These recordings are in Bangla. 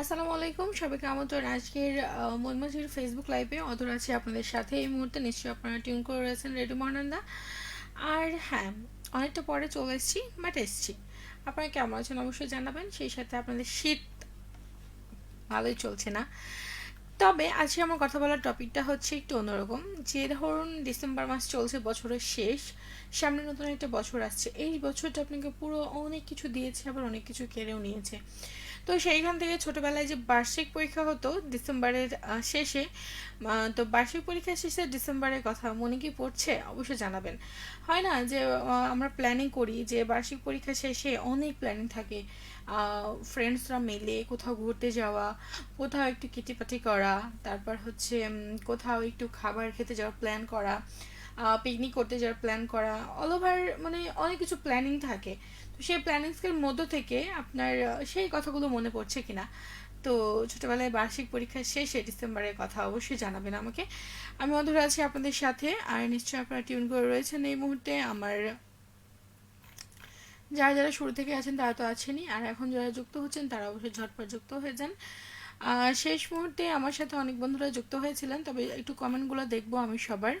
আসসালামু আলাইকুম, সবাইকে আমন্ত্রণ। আজকের মনমাঝির ফেসবুক লাইভে অধর আছে আপনাদের সাথে। এই মুহূর্তে নিশ্চয়ই আপনারা টিউন করে রয়েছেন রেডু মহানন্দা আর হ্যাঁ অনেকটা পরে চলে এসেছি বাট এসেছি। আপনারা কেমন আছেন অবশ্যই জানাবেন, সেই সাথে আপনাদের শীত ভালোই চলছে না। তবে আজকে আমার কথা বলার টপিকটা হচ্ছে একটু অন্যরকম। যে ধরুন ডিসেম্বর মাস চলছে, বছরের শেষ। সামনে নতুন একটা বছর আসছে। এই বছরটা আপনাকে পুরো অনেক কিছু দিয়েছে, আবার অনেক কিছু কেড়েও নিয়েছে। তো সেইখান থেকে ছোটবেলায় যে বার্ষিক পরীক্ষা হতো ডিসেম্বরের শেষে তো বার্ষিক পরীক্ষা শেষে ডিসেম্বরের কথা মনে কি পড়ছে? অবশ্যই জানাবেন। হয় না যে আমরা প্ল্যানিং করি যে বার্ষিক পরীক্ষা শেষে অনেক প্ল্যানিং থাকে। ফ্রেন্ডসরা মিলে কোথাও ঘুরতে যাওয়া, কোথাও একটু কিটিপাটি করা, তারপর হচ্ছে কোথাও একটু খাবার খেতে যাওয়ার প্ল্যান করা পিকনিক করতে যাওয়ার প্ল্যান করা অল ওভার মানে অনেক কিছু প্ল্যানিং থাকে। তো সেই প্ল্যানিংসের মধ্য থেকে আপনার সেই কথাগুলো মনে পড়ছে কিনা? তো ছোটোবেলায় বার্ষিক পরীক্ষা শেষে ডিসেম্বরের কথা অবশ্যই জানাবেন আমাকে। আমি অধরা আছি আপনাদের সাথে, আর নিশ্চয়ই আপনারা টিউন করে রয়েছেন এই মুহূর্তে। আমার যারা যারা শুরু থেকে আছেন তারা তো আছেনই, আর এখন যারা যুক্ত হচ্ছেন তারা অবশ্যই ঝটপট যুক্ত হয়ে যান। শেষ মুহূর্তে আমার সাথে অনেক বন্ধুরা যুক্ত হয়েছিলেন, তবে একটু কমেন্টগুলো দেখব আমি সবার।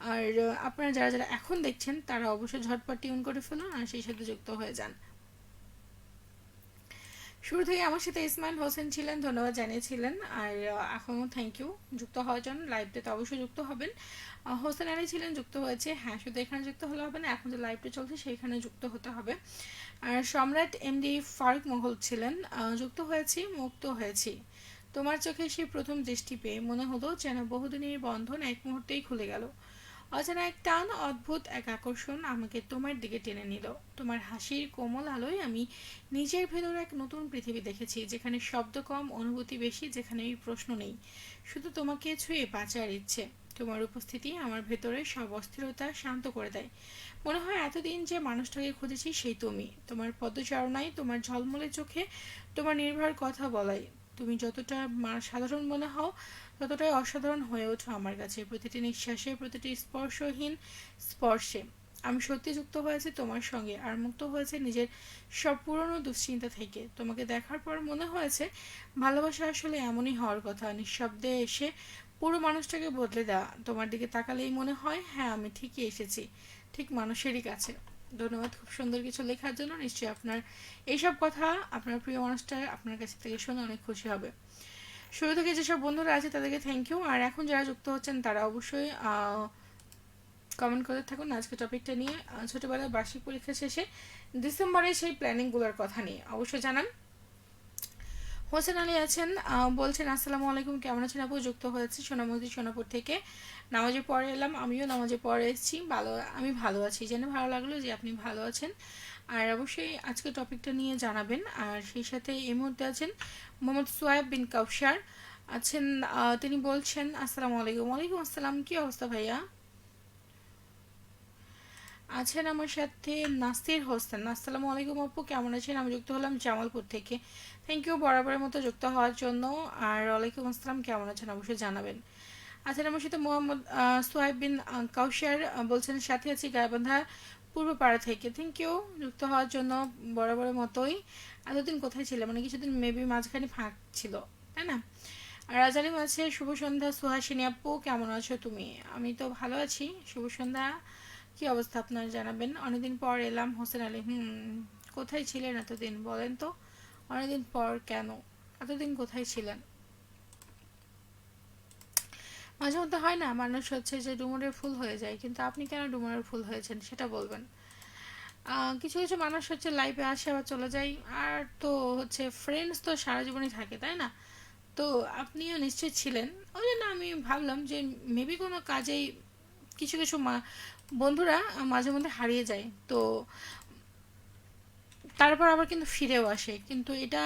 আর আপনারা যারা যারা এখন দেখছেন, তারা অবশ্যই ঝটপট টিউন করে ফেলুন আর সেই সাথে যুক্ত হয়ে যান। শুরু থেকে আমার সাথে ইসমাইল হোসেন ছিলেন, ধন্যবাদ জানিয়েছিলেন। আর এখনও থ্যাংক ইউ যুক্ত হওয়ার জন্য। লাইভটাতে অবশ্যই যুক্ত হবেন। হোসেন আলী ছিলেন, যুক্ত হয়েছে। হ্যাঁ শুধু এখানে যুক্ত হলে হবে না, এখন যে লাইভটা চলছে, সেইখানে যুক্ত হতে হবে। আর, সম্রাট এমডি ফারুক মোগল ছিলেন। যুক্ত হয়েছি, মুক্ত হয়েছি। তোমার চোখে সেই প্রথম দৃষ্টি পেয়ে মনে হলো যেন বহুদিনের বন্ধন এক মুহূর্তেই খুলে গেল। অজানা এক টান অদ্ভুত এক আকর্ষণ আমাকে তোমার দিকে টেনে নিল। তোমার হাসির কোমল আলোয় আমি নিজের ভেতর এক নতুন পৃথিবী দেখেছি, যেখানে শব্দ কম, অনুভূতি বেশি, যেখানে এই প্রশ্ন নেই। শুধু তোমাকে ছুঁয়ে বাঁচার ইচ্ছে। তোমার উপস্থিতি আমার ভেতরে সব অস্থিরতা শান্ত করে দেয়। মনে হয় এতদিন যে মানুষটাকে খুঁজেছি সেই তুমি। তোমার পদচারণায় তোমার ঝলমলে চোখে তোমার নির্ভর কথা বলাই। তুমি যতটা সাধারণ মনে হও ততটাই অসাধারণ হয়ে ওঠো আমার কাছে, প্রতিটি নিঃশ্বাসে, প্রতিটি স্পর্শহীন স্পর্শে। আমি সত্যি যুক্ত হয়েছি তোমার সঙ্গে আর মুক্ত হয়েছে নিজের সব পুরনো দুশ্চিন্তা থেকে। তোমাকে দেখার পর মনে হয়েছে ভালোবাসা আসলে এমনই হওয়ার কথা। নিঃশব্দে এসে পুরো মানুষটাকে বদলে দেওয়া। তোমার দিকে তাকালেই মনে হয় হ্যাঁ আমি ঠিকই এসেছি, ঠিক মানুষেরই কাছে। ধন্যবাদ খুব সুন্দর কিছু লেখার জন্য। নিশ্চয়ই আপনার এইসব কথা আপনার প্রিয় মানুষটা আপনার কাছে থেকে শুনে অনেক খুশি হবে। শুরু থেকে যেসব বন্ধুরা আছে তাদেরকে থ্যাংক ইউ আর এখন যারা যুক্ত হচ্ছেন তারা অবশ্যই কমেন্ট করে থাকুন আজকে টপিকটা নিয়ে। ছোটোবেলায় বার্ষিক পরীক্ষা শেষে ডিসেম্বরে সেই প্ল্যানিংগুলোর কথা নিয়ে অবশ্যই জানান। হোসেন আলী আছেন বলছেন, আসসালামু আলাইকুম, কেমন আছেন আপু? যুক্ত হয়েছে সোনামতি সোনাপুর থেকে। নামাজে পড়ে এলাম, আমিও নামাজে পড়ে এসেছি। ভালো, আমি ভালো আছি। জেনে ভালো লাগল যে আপনি ভালো আছেন। আর অবশ্যই আজকে টপিকটা নিয়ে জানাবেন। আর সেই সাথে এই মুহূর্তে আছেন মোহাম্মদ সোয়াব বিন কাউসার আছেন তিনি বলছেন, আসসালামু আলাইকুম। ওয়ালাইকুম আসসালাম, কি অবস্থা ভাইয়া? আছেন আমার সাথে নাসির হোসেন। আসসালামু আলাইকুম আপু, কেমন আছেন? আমি যুক্ত হলাম জামালপুর থেকে। থ্যাংক ইউ বরাবরের মতো যুক্ত হওয়ার জন্য। আর ওয়ালাইকুম আসসালাম, কেমন আছেন? অবশ্যই জানাবেন। আছেন আমার সাথে মোহাম্মদ সোহাইব বিন কাউসার বলছেন, সাথে আছি গায়বান্ধা পূর্ব পাড়া থেকে। থ্যাংক ইউ যুক্ত হওয়ার জন্য বরাবরের মতোই। এতদিন কোথায় ছিল? মানে কিছুদিন মেবি মাঝখানে ফাঁক ছিল, তাই না? আর রাজানিম আছে শুভ সন্ধ্যা সুহাসিনী আপু, কেমন আছো তুমি? আমি তো ভালো আছি। শুভ সন্ধ্যা, কি অবস্থা আপনার জানাবেন? অনেকদিন পর এলাম, হোসেন আলী, হুম, কোথায় ছিলেন এতদিন? বলেন তো, অনেকদিন পর কেন? এতদিন কোথায় ছিলেন? মাঝে মধ্যে হয় না, মানুষ হচ্ছে যে ডুমুরের ফুল হয়ে যায়, কিন্তু আপনি কেন ডুমুরের ফুল হয়েছেন সেটা বলবেন। কিছু কিছু মানুষ হচ্ছে লাইফে আসে আবার চলে যায়, আর তো হচ্ছে ফ্রেন্ডস তো সারা জীবনই থাকে, তাই না? তো আপনিও নিশ্চয় ছিলেন। ওই জন্য আমি ভাবলাম যে মেবি কোনো কাজেই কিছু কিছু বন্ধুরা মাঝে মধ্যে হারিয়ে যায়, তো তারপর আবার কিন্তু ফিরেও আসে, কিন্তু এটা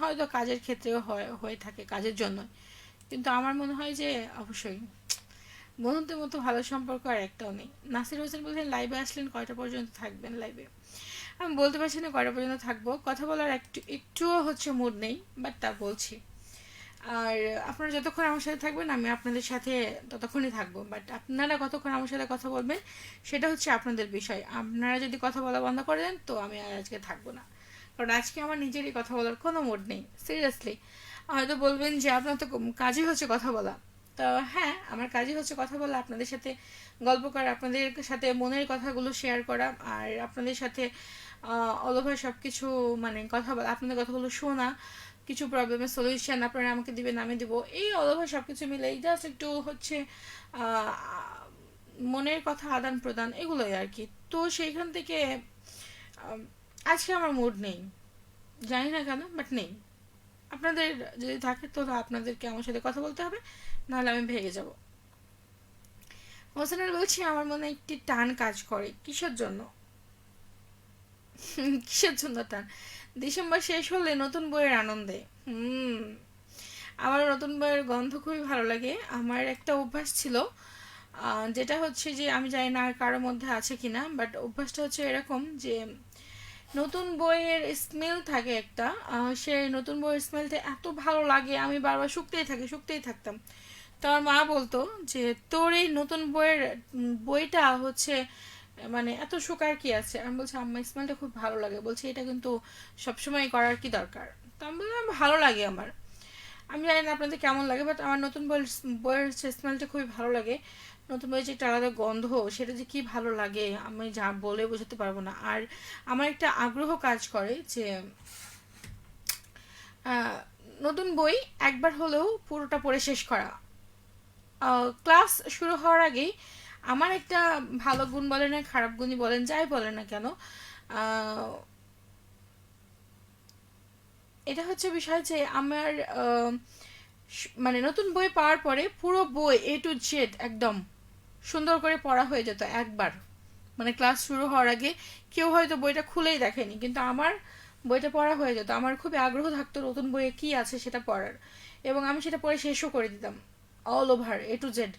হয়তো কাজের ক্ষেত্রেও হয়, হয়ে থাকে, কাজের জন্য কিন্তু আমার মনে হয় যে অবশ্যই বন্ধুদের মতো ভালো সম্পর্ক আর একটাও নেই। নাসির হোসেন বলছেন লাইভে আসলেন কয়টা পর্যন্ত থাকবেন লাইভে আমি বলতে পারছি না কয়টা পর্যন্ত থাকব। কথা বলার একটু, একটুও হচ্ছে মুড নেই বাট তা বলছি। আর আপনারা যতক্ষণ আমার সাথে থাকবেন, আমি আপনাদের সাথে ততক্ষণই থাকব। বাট আপনারা কতক্ষণ আমার সাথে কথা বলবেন, সেটা হচ্ছে আপনাদের বিষয়। আপনারা যদি কথা বলা বন্ধ করে দেন, তো আমি আর আজকে থাকব না। কারণ আজকে আমার নিজেরই কথা বলার কোনো মুড নেই। সিরিয়াসলি হয়তো বলবেন যে আপনার তো কাজই হচ্ছে কথা বলা। তো হ্যাঁ আমার কাজই হচ্ছে কথা বলা, আপনাদের সাথে গল্প করা, আপনাদের সাথে মনের কথাগুলো শেয়ার করা, আর আপনাদের সাথে অলভার সব কিছু মানে কথা বলা, আপনাদের কথাগুলো শোনা, কিছু প্রবলেমের সলিউশন আপনারা আমাকে দিবেন, আমি দিব। এই অলভার সব কিছু মিলে এই জাস্ট একটু হচ্ছে মনের কথা আদান প্রদান এগুলোই আর কি। তো সেইখান থেকে আজকে আমার মুড নেই। জানি না কেন বাট নেই। আপনাদের যদি থাকে তো আপনাদেরকে আমার সাথে কথা বলতে হবে, নাহলে আমি ভেঙে যাব। হোসেনের বলছি, আমার মনে একটি টান কাজ করে। কিসের জন্য? কিসের জন্য টান? ডিসেম্বর শেষ হলে নতুন বইয়ের আনন্দে। হুম। আমার নতুন বইয়ের গন্ধ খুবই ভালো লাগে। আমার একটা অভ্যাস ছিল যেটা হচ্ছে যে, আমি জানি না কারোর মধ্যে আছে কিনা বাট অভ্যাসটা হচ্ছে এরকম যে নতুন বইয়ের স্মেল থাকে একটা। সে নতুন বইয়ের স্মেলটা এত ভালো লাগে, আমি বারবার শুকতেই থাকি, শুকতেই থাকতাম। তো আমার মা বলতো যে, তোর এই নতুন বইয়ের বইটা হচ্ছে মানে এত শুকার কি আছে? আমি বলছি, আম্মা স্মেলটা খুব ভালো লাগে। বলছি, এটা কিন্তু সবসময় করার কি দরকার? তো আমি বললাম ভালো লাগে আমার। আমি জানি না আপনাদের কেমন লাগে বাট আমার নতুন বইয়ের বইয়ের স্মেলটা খুবই ভালো লাগে। নতুন বইয়ের যে একটা আলাদা গন্ধ, সেটা যে কি ভালো লাগে, আমি যা বলে বোঝাতে পারব না। আর আমার একটা আগ্রহ কাজ করে যে নতুন বই একবার হলেও পুরোটা পড়ে শেষ করা। ক্লাস শুরু হওয়ার আগেই আমার একটা ভালো গুণ বলেন না, খারাপ গুণই বলেন, যাই বলেন না কেন এটা হচ্ছে বিষয় যে আমার মানে নতুন বই পাওয়ার পরে পুরো বই এ টু জেড একদম সুন্দর করে পড়া হয়ে যেত একবার। মানে ক্লাস শুরু হওয়ার আগে কেউ হয়তো বইটা খুলেই দেখেনি, কিন্তু আমার বইটা পড়া হয়ে যেত। আমার খুবই আগ্রহ থাকতো নতুন বইয়ে কি আছে সেটা পড়ার। এবং আমি সেটা পড়ে শেষও করে দিতাম all over A to Z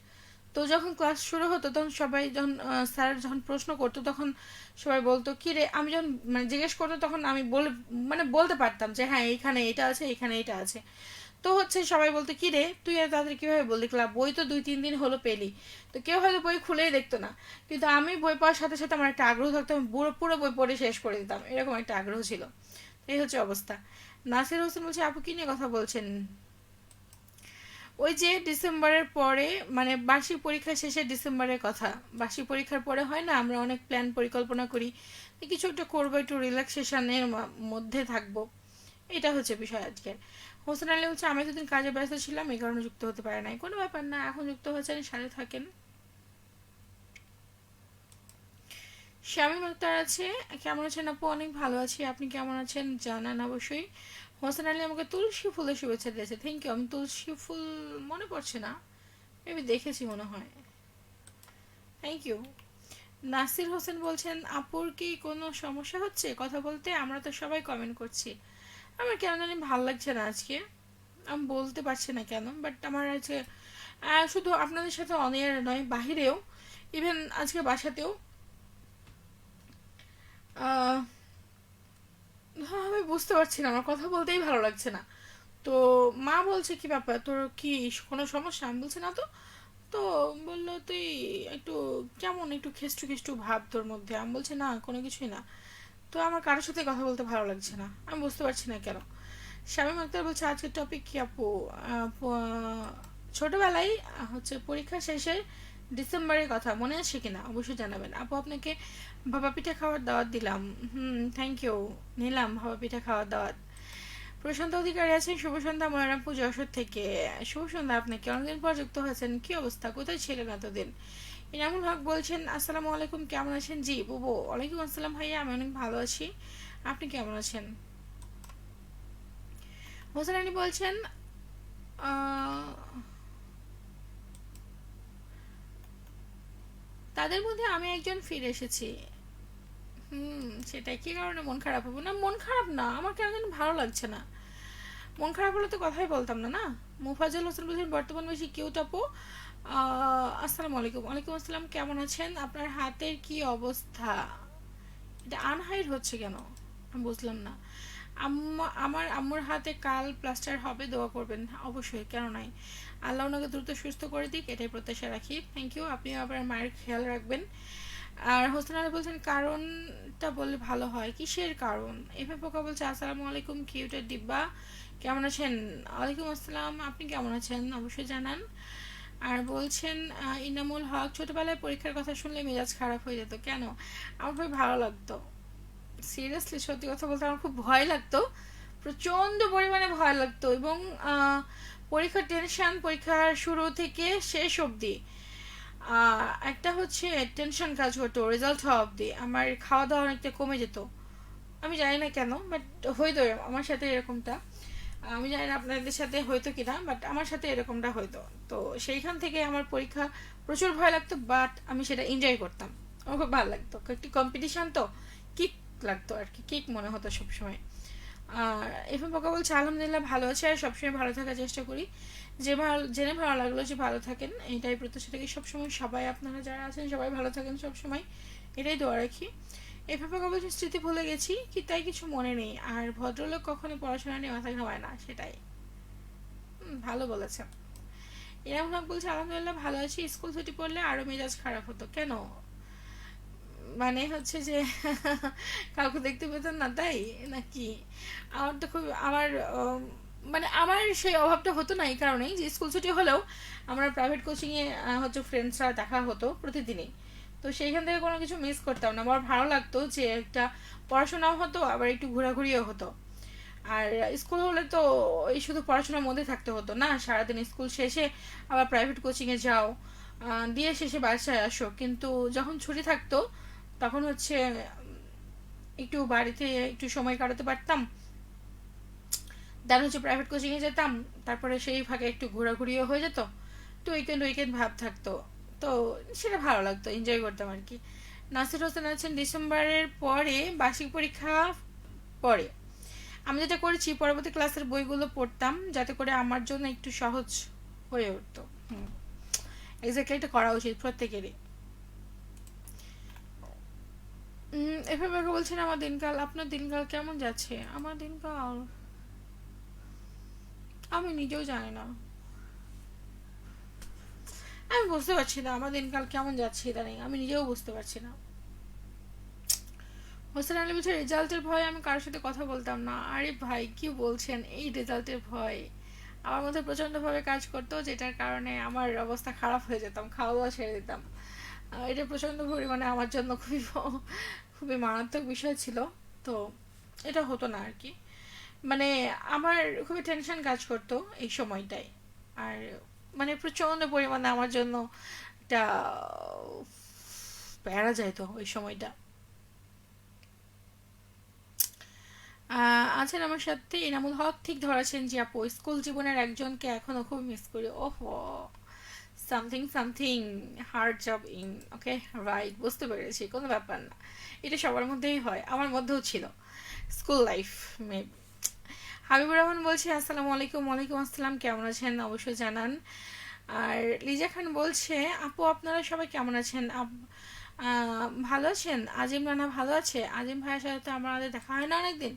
তো যখন ক্লাস শুরু হতো, তখন সবাই যখন স্যার যখন প্রশ্ন করতো, তখন সবাই বলতো, কি রে? আমি যখন মানে জিজ্ঞেস করতো, তখন আমি বলে মানে বলতে পারতাম যে হ্যাঁ এইখানে এটা আছে এখানে এটা আছে। তো হচ্ছে সবাই বলতো, কি রে? তুই আর তাদের কীভাবে বললি? ক্লাব, বই তো দুই, তিন দিন হলো পেলি। তো কেউ হয়তো বই খুলেই দেখতো না। কিন্তু আমি বই পড়ার সাথে সাথে আমার একটা আগ্রহ থাকতো, আমি পুরো পুরো বই পড়ে শেষ করে দিতাম। এরকম একটা আগ্রহ ছিল। এই হচ্ছে অবস্থা। নাসির হোসেন বলছে, আপু, কি নিয়ে কথা বলছেন? ওই যে ডিসেম্বরের পরে মানে বার্ষিক পরীক্ষা শেষে ডিসেম্বরের কথা। বার্ষিক পরীক্ষার পরে হয় না, আমরা অনেক প্ল্যান পরিকল্পনা করি। কিছু একটা করব, একটু রিল্যাক্সেশনের মধ্যে থাকব। এটা হচ্ছে বিষয় আজকে হোসেন আলী বলছে, আমি দুদিন কাজে ব্যস্ত ছিলাম, এই কারণে যুক্ত হতে পারে নাই। কোনো ব্যাপার না, এখন যুক্ত হয়েছেন, সাথে থাকেন। আছে, কেমন আছেন আপু? অনেক ভালো আছি, আপনি কেমন আছেন? জানান অবশ্যই। হোসেন আলী আমাকে তুলসী ফুলের শুভেচ্ছা দিয়েছে থ্যাংক ইউ আমি তুলসী ফুল মনে পড়ছে না আমি দেখেছি মনে হয়। থ্যাংক ইউ নাসির হোসেন বলছেন, আপুর কি কোনো সমস্যা হচ্ছে? কথা বলতে আমরা তো সবাই কমেন্ট করছি। আমার কেন জানি ভালো লাগছে না আজকে। আমি বলতে পারছি না কেন বাট আমার আজকে শুধু আপনাদের সাথে অনিয়ার নয়, বাহিরেও ইভেন আজকে বাসাতেও আমি বুঝতে পারছি না, আমার কথা বলতেই ভালো লাগছে না। তো মা বলছে কি ব্যাপার, তোর কি কোনো সমস্যা? আমি বলছি, না তো। তো বলল, তুই একটু কেমন একটু খেষ্টু খেষ্টু ভাব তোর মধ্যে? আমি বলছি, না, কোনো কিছুই না। তো আমার কারোর সাথে কথা বলতে ভালো লাগছে না। আমি বুঝতে পারছি না কেন। শামীম আক্তার বলছে, আজকের টপিক কি আপু? ছোটবেলায় হচ্ছে পরীক্ষা শেষে ডিসেম্বরের কথা মনে আছে কিনা? অবশ্যই জানাবেন। আপু, আপনাকে ভাবা পিঠা খাওয়ার দাওয়াত দিলাম। হুম থ্যাংক ইউ নিলাম ভাবা পিঠা খাওয়ার দাওয়াত। প্রশান্ত অধিকারী আছেন শুভ সন্ধ্যা ময়রামপুর যশোর থেকে। শুভ সন্ধ্যা আপনাকে অনেকদিন পর যুক্ত হয়েছেন? কি অবস্থা? কোথায় ছিলেন এতদিন? ইনামুল হক বলছেন, আসসালামু আলাইকুম, কেমন আছেন? জি, বুবু, ওয়ালাইকুম আসসালাম ভাইয়া, আমি অনেক ভালো আছি। আপনি কেমন আছেন? হোসেন আলী বলছেন তাদের মধ্যে আমি একজন ফিরে এসেছি। হুম সেটা কি কারণে মন খারাপ হব? না, মন খারাপ না, আমার কেন যেন ভালো লাগছে না। মন খারাপ হলে তো কথাই বলতাম না না? মুফাজুল হোসেন বলছেন, বর্তমান বেশি কেউ টাপো আসসালামু আলাইকুম। ওয়ালাইকুম আসসালাম, কেমন আছেন? আপনার হাতের কি অবস্থা? এটা আনহাইট হচ্ছে কেন? আমি বুঝলাম না। আমার আম্মুর হাতে কাল প্লাস্টার হবে, দোয়া করবেন। অবশ্যই, কেন নাই? আল্লাহ ওনাকে দ্রুত সুস্থ করে দিক, এটাই প্রত্যাশা রাখি। থ্যাংক ইউ আপনি আবার মায়ের খেয়াল রাখবেন। আর হোসেন আলী বলছেন, কারণটা বললে ভালো হয়। কিসের কারণ? এভাবে পোকা বলছে, আসসালামু আলাইকুম কিউটের ডিব্বা। কেমন আছেন? ওয়ালাইকুম আসসালাম, আপনি কেমন আছেন? অবশ্যই জানান। আর বলছেন ইনামুল হক, ছোটবেলায় পরীক্ষার কথা শুনলে মেজাজ খারাপ হয়ে যেত। কেন? আমার খুবই ভালো লাগতো। সিরিয়াসলি সত্যি কথা বলতে আমার খুব ভয় লাগতো। প্রচণ্ড পরিমাণে ভয় লাগতো এবং পরীক্ষার টেনশন পরীক্ষার শুরু থেকে শেষ অবধি একটা হচ্ছে টেনশন কাজ করতো রেজাল্ট হওয়া অবধি। আমার খাওয়া দাওয়া অনেকটা কমে যেত। আমি জানি না কেন বাট হইতো আমার সাথে এরকমটা। আমি জানি না আপনাদের সাথে হয়তো কি না বাট আমার সাথে এরকমটা হয়তো। তো সেইখান থেকে আমার পরীক্ষা প্রচুর ভয় লাগতো বাট আমি সেটা এনজয় করতাম। আমার খুব ভালো লাগতো। একটি কম্পিটিশান তো কিক লাগতো আর কি কিক মনে হতো সবসময়। আর এফএম পোকা বলছে, আলহামদুলিল্লাহ, ভালো আছে আর সবসময় ভালো থাকার চেষ্টা করি। যে ভালো, জেনে ভালো লাগল যে ভালো থাকেন এটাই প্রত্যাশা থাকি সবসময়। সবাই আপনারা যারা আছেন, সবাই ভালো থাকেন সবসময়। এটাই দোয়া রাখি। পোকা বলছে স্মৃতি ভুলে গেছি কি তাই কিছু মনে নেই। আর ভদ্রলোক কখনো পড়াশোনা নিয়ে মাথা ঘামায় না, সেটাই। ভালো বলেছেন এরকম হক বলছে, আলহামদুলিল্লাহ, ভালো আছি। স্কুল ছুটি পড়লে আরও মেজাজ খারাপ হতো। কেন? মানে হচ্ছে যে, কাউকে দেখতে পেতাম না তাই? নাকি? আমার তো খুব, আমার মানে আমার সেই অভাবটা হতো না এই কারণেই যে, স্কুল ছুটি হলেও আমরা প্রাইভেট কোচিংয়ে হচ্ছে ফ্রেন্ডসরা দেখা হতো প্রতিদিনই। তো সেইখান থেকে কোনো কিছু মিস করতাম না। আমার ভালো লাগতো যে একটা পড়াশোনাও হতো, আবার একটু ঘোরাঘুরিও হতো। আর স্কুল হলে তো এই শুধু পড়াশোনার মধ্যে থাকতে হতো না, সারাদিন স্কুল শেষে আবার প্রাইভেট কোচিংয়ে যাও দিয়ে শেষে বাসায় আসো। কিন্তু যখন ছুটি থাকতো, তখন হচ্ছে একটু বাড়িতে একটু সময় কাটাতে পারতাম। দেন হচ্ছে প্রাইভেট কোচিংয়ে যেতাম, তারপরে সেই ফাঁকে একটু ঘোরাঘুরিও হয়ে যেত। তো উইকেন্ড উইকেন্ড ভাব থাকতো। তো সেটা ভালো লাগতো এনজয় করতাম আর কি। নাসির হোসেন আছেন ডিসেম্বরের পরে বার্ষিক পরীক্ষা পরে। আমি যেটা করেছি, পরবর্তী ক্লাসের বইগুলো পড়তাম যাতে করে আমার জন্য একটু সহজ হয়ে উঠতো। এক্স্যাক্টলি এটা করা উচিত প্রত্যেকেরই। এভাবে বলছেন, আমার দিনকাল, আপনার দিনকাল কেমন যাচ্ছে? আমার দিনকাল? আমি নিজেও জানি না। আমি বুঝতে পারছি না, আমার দিনকাল কেমন যাচ্ছে ইদানিং, আমি নিজেও বুঝতে পারছি না। হোসেন আলী বলছে রেজাল্টের ভয় আমি কারোর সাথে কথা বলতাম না। আরে ভাই, কি বলছেন এই রেজাল্টের ভয়? আমার মধ্যে প্রচণ্ডভাবে কাজ করতো, যেটার কারণে আমার অবস্থা খারাপ হয়ে যেতাম খাওয়া দাওয়া ছেড়ে দিতাম। এটা প্রচণ্ড পরিমাণে আমার জন্য খুবই খুবই মারাত্মক বিষয় ছিল। তো এটা হতো না আর কি মানে আমার খুবই টেনশন কাজ করতো এই সময়টাই আর মানে প্রচণ্ড পরিমাণে আমার জন্য একটা, প্যারা যাইতো ওই সময়টা। আছেন আমার সাথে ইনামুল হক। ঠিক ধরেছেন যে আপু, স্কুল জীবনের একজনকে এখনও খুব মিস করি। ওহো something something hard job in okay right বুঝতে পেরেছি, কোনো ব্যাপার না। এটা সবার মধ্যেই হয়, আমার মধ্যেও ছিল। School life maybe Habibur Rahman বলছে, আসসালামু আলাইকুম, ওয়ালাইকুম আসসালাম, কেমন আছেন? অবশ্যই জানান। আর লিজা খান বলছে, আপু, আপনারা সবাই কেমন আছেন? ভালো আছেন? আজিম রানা ভালো আছে? আজিম ভাইয়ের সাথে তো আমাদের দেখা হয় না অনেকদিন।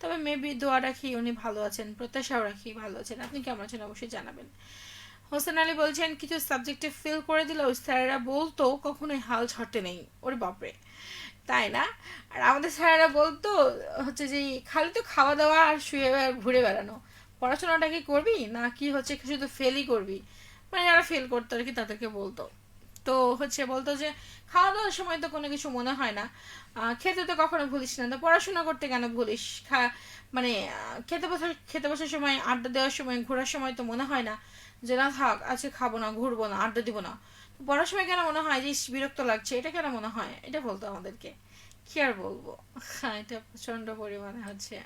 তবে মেবি দোয়া রাখি, উনি ভালো আছেন, প্রত্যাশাও রাখি, ভালো আছেন। আপনি কেমন আছেন? অবশ্যই জানাবেন। হোসেন আলী বলছেন, কিছু সাবজেক্টে ফেল করে দিলেও স্যারেরা বলতো কখনোই হাল ছাড়তে নেই। ওরে বাপরে। তাই না? আর আমাদের স্যারেরা বলতো, হচ্ছে যে খালি তো খাওয়া দাওয়া আর শুয়ে ঘুরে বেড়ানো। পড়াশোনাটা কি করবি? না কি হচ্ছে শুধু ফেলই করবি? মানে যারা ফেল করতো আর কি, তাদেরকে বলতো। তো হচ্ছে বলতো যে খাওয়া দাওয়ার সময় তো কোনো কিছু মনে হয় না। খেতে তো কখনো ভুলিস না। তো পড়াশোনা করতে কেন ভুলিস? খা মানে খেতে বসার খেতে বসার সময়, আড্ডা দেওয়ার সময়, ঘোরার সময় তো মনে হয় না। যে না থাক আজকে খাব না ঘুরবো না আড্ডা দিব না। পড়ার সময় কেন মনে হয় যে বিরক্ত লাগছে? এটা কেন মনে হয়? এটা বলতো আমাদেরকে। কি আর বলব? হ্যাঁ, এটা প্রচণ্ড পরিমাণে হচ্ছে।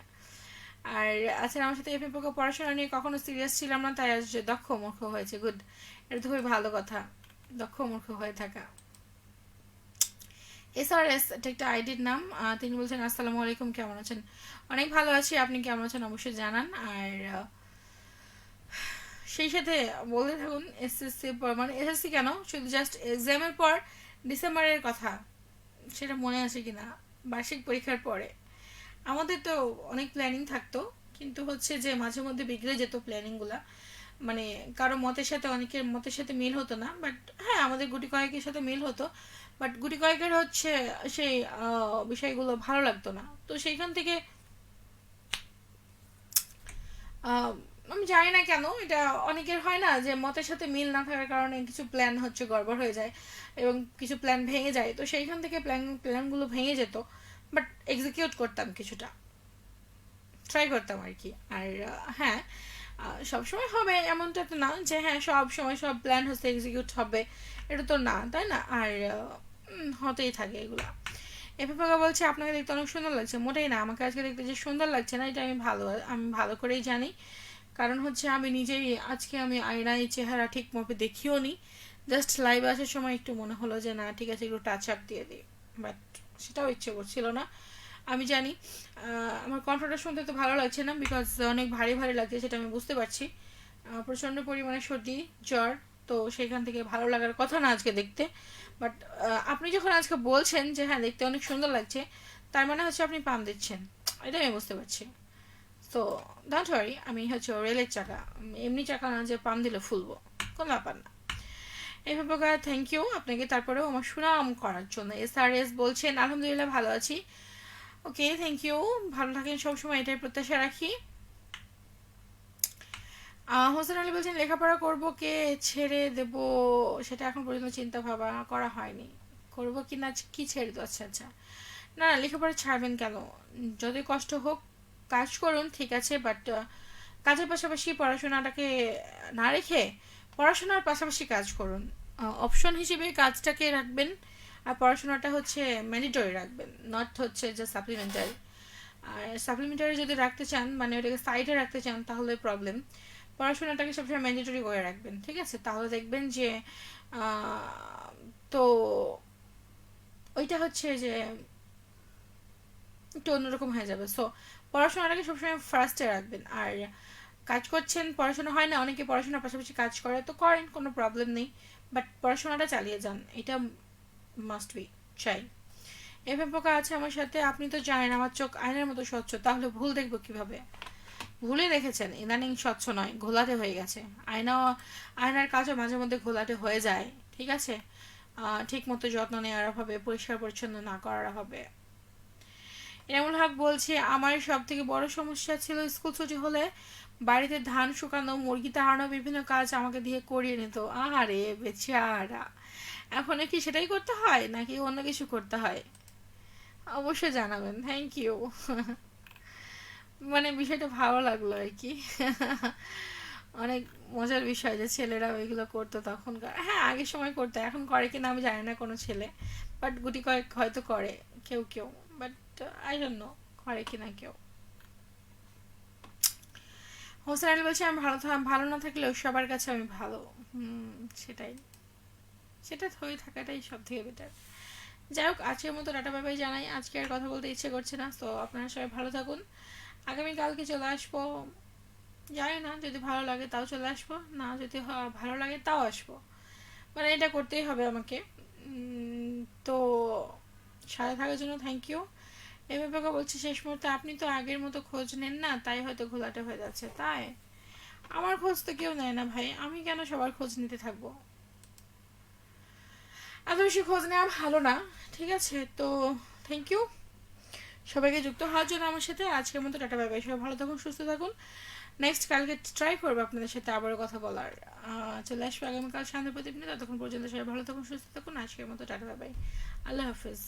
আর আচ্ছা আমার সাথে এফএ পোকা পড়াশোনা নিয়ে কখনো সিরিয়াস ছিলাম না তাই আজ দক্ষ মূর্খ হয়েছে। গুড এটা তো খুবই ভালো কথা। দক্ষ মূর্খ হয়ে থাকা। এসআরএস এটা একটা আইডির নাম। তিনি বলছেন আসসালামু আলাইকুম কেমন আছেন? অনেক ভালো আছি আপনি কেমন আছেন অবশ্যই জানান। আর সেই সাথে বলতে থাকুন এসএসসি মানে এসএসসি কেন? শুধু জাস্ট এক্সামের পর ডিসেম্বরের কথা, সেটা মনে আছে কিনা? বার্ষিক পরীক্ষার পরে। আমাদের তো অনেক প্ল্যানিং থাকতো, কিন্তু হচ্ছে যে মাঝে মধ্যে বিগড়ে যেত প্ল্যানিংগুলা মানে কারও মতের সাথে অনেকের মতের সাথে মিল হতো না বাট হ্যাঁ আমাদের গুটি কয়েকের সাথে মিল হতো। বাট গুটি কয়েকের হচ্ছে সেই বিষয়গুলো ভালো লাগতো না। তো সেইখান থেকে আমি জানি না কেন, এটা অনেকের হয় না যে মতের সাথে মিল না থাকার কারণে কিছু প্ল্যান হচ্ছে গড়বড় হয়ে যায় এবং কিছু প্ল্যান ভেঙে যায়। তো সেইখান থেকে প্ল্যান প্ল্যানগুলো ভেঙে যেত বাট এক্সিকিউট করতাম কিছুটা। ট্রাই করতাম আর কি। আর হ্যাঁ সবসময় হবে এমনটা তো না যে হ্যাঁ সব সময় সব প্ল্যান হচ্ছে এক্সিকিউট হবে, এটা তো না, তাই না? আর হতেই থাকে এগুলা। এফএফাকা বলছে, আপনাকে দেখতে অনেক সুন্দর লাগছে। মোটেই না, আমাকে আজকে দেখতে যে সুন্দর লাগছে না, এটা আমি ভালো আমি ভালো করেই জানি। কারণ হচ্ছে আমি নিজেই, আজকে আমি আয়নায় চেহারা ঠিক মতো দেখিও নি জাস্ট লাইভ আসার সময় একটু মনে হলো যে, না, ঠিক আছে, একটু টাচ আপ দিয়ে দিই। বাট সেটাও ইচ্ছে করছিল না। আমি জানি আমার কণ্ঠটা শুনতে তো ভালো লাগছে না বিকজ অনেক ভারী ভারী লাগছে, সেটা আমি বুঝতে পারছি। প্রচণ্ড পরিমাণে সর্দি, জ্বর, তো সেখান থেকে ভালো লাগার কথা না আজকে দেখতে। বাট আপনি যখন আজকে বলছেন যে হ্যাঁ দেখতে অনেক সুন্দর লাগছে, তার মানে হচ্ছে আপনি পাম দিচ্ছেন। এটা আমি বুঝতে পারছি। তো ডোন্ট ওয়ারি আমি হচ্ছে রেলের চাকা, এমনি চাকা না যে পাম দিলে ফুলবো, কোনো ব্যাপার না। এইভাবে থ্যাংক ইউ আপনাকে তারপরেও আমার সুনাম করার জন্য। এস আর এস বলছেন, আলহামদুলিল্লাহ, ভালো আছি। ওকে থ্যাংক ইউ ভালো থাকেন, সবসময় এটাই প্রত্যাশা রাখি। হোসেন আলী বলছেন, লেখাপড়া করব কে? ছেড়ে দেব? সেটা এখন পর্যন্ত চিন্তা ভাবা করা হয়নি। করব কি না, কি ছেড়ে দেবো? আচ্ছা আচ্ছা। না না, লেখাপড়া ছাড়বেন কেন? যদি কষ্ট হোক কাজ করুন, ঠিক আছে বাট কাজের পাশাপাশি পড়াশোনাটাকে না রেখে পড়াশোনার পাশাপাশি কাজ করুন। অপশন হিসেবে কাজটাকে রাখবেন, আর পড়াশোনাটা হচ্ছে ম্যান্ডেটরি রাখবেন নট হচ্ছে যে সাপ্লিমেন্টারি আর সাপ্লিমেন্টারি যদি রাখতে চান মানে ওটাকে সাইডে রাখতে চান, তাহলে প্রবলেম পড়াশোনাটাকে সবসময় ম্যান্ডেটরি করে রাখবেন, ঠিক আছে? তাহলে দেখবেন যে তো ওইটা হচ্ছে যে একটু অন্যরকম হয়ে যাবে। সো পড়াশোনাটাকে সবসময় ফার্স্টে রাখবেন। আর কাজ করছেন, পড়াশোনা হয় না, অনেকে পড়াশোনার পাশাপাশি কাজ করে, তো করেন, কোনো প্রবলেম নেই। বাট পড়াশোনাটা চালিয়ে যান, এটা মাস্ট বি চাই এফএম পোকা আছে আমার সাথে, আপনি তো জানেন, আমার চোখ আয়নার মতো স্বচ্ছ, তাহলে ভুল দেখব কীভাবে? ভুলে দেখেছেন, ইদানিং স্বচ্ছ নয়, ঘোলাটে হয়ে গেছে। আয়না আয়নার কাজও মাঝে মধ্যে ঘোলাটে হয়ে যায়, ঠিক আছে? ঠিক মতো যত্ন নেওয়ার অভাবে পরিষ্কার পরিচ্ছন্ন না করার অভাবে। এনামুল হক বলছে আমার সব থেকে বড় সমস্যা ছিল স্কুল ছুটি হলে বাড়িতে ধান শুকানো, মুরগি তাড়ানো, বিভিন্ন কাজ আমাকে দিয়ে করিয়ে নিত। আহারে, বেচারা। এখন কি সেটাই করতে হয়, নাকি অন্য কিছু করতে হয়? অবশ্যই জানাবেন থ্যাংক ইউ মানে বিষয়টা ভালো লাগল আর কি। অনেক মজার বিষয় যে ছেলেরা ওইগুলো করতো তখনকার। হ্যাঁ আগের সময় করতো, এখন করে কিনা আমি জানি না কোনো ছেলে বাট গুটি কয়েক হয়তো করে, কেউ কেউ। বাট আই ডোন্ট নো করে কিনা কেউ। হোসেন আলী বলছে, আমি ভালো ভালো না থাকলেও সবার কাছে আমি ভালো। সেটাই। সেটা হয়ে থাকাটাই সব থেকে বেটার যাই হোক, আজকের মতো ডাটা ব্যাপারে জানাই। আজকে আর কথা বলতে ইচ্ছে করছে না, তো আপনারা সবাই ভালো থাকুন। আগামীকালকে চলে আসব। জানি না, যদি ভালো লাগে তাও চলে আসব, না যদি ভালো লাগে তাও আসব। মানে এটা করতেই হবে আমাকে। তো সাথে থাকার জন্য থ্যাংক ইউ এভাবে বলছি, শেষ মুহূর্তে আপনি তো আগের মতো খোঁজ নেন না, তাই হয়তো ঘোলাটে হয়ে যাচ্ছে। তাই? আমার খোঁজ তো কেউ নেয় না ভাই, আমি কেন সবার খোঁজ নিতে থাকব? এত বেশি খোঁজ নেওয়া ভালো না, ঠিক আছে? তো থ্যাংক ইউ সবাইকে যুক্ত হওয়ার জন্য আমার সাথে আজকের মতো, টাটা বাই বাই সবাই ভালো থাকুন, সুস্থ থাকুন। নেক্সট কালকে ট্রাই করব আপনাদের সাথে আবারও কথা বলার। চলে আসব আগামীকাল প্রদীপ নিয়ে। ততক্ষণ পর্যন্ত সবাই ভালো থাকুন, সুস্থ থাকুন। আজকের মতো, টাটা বাই বাই আল্লাহ হাফিজ।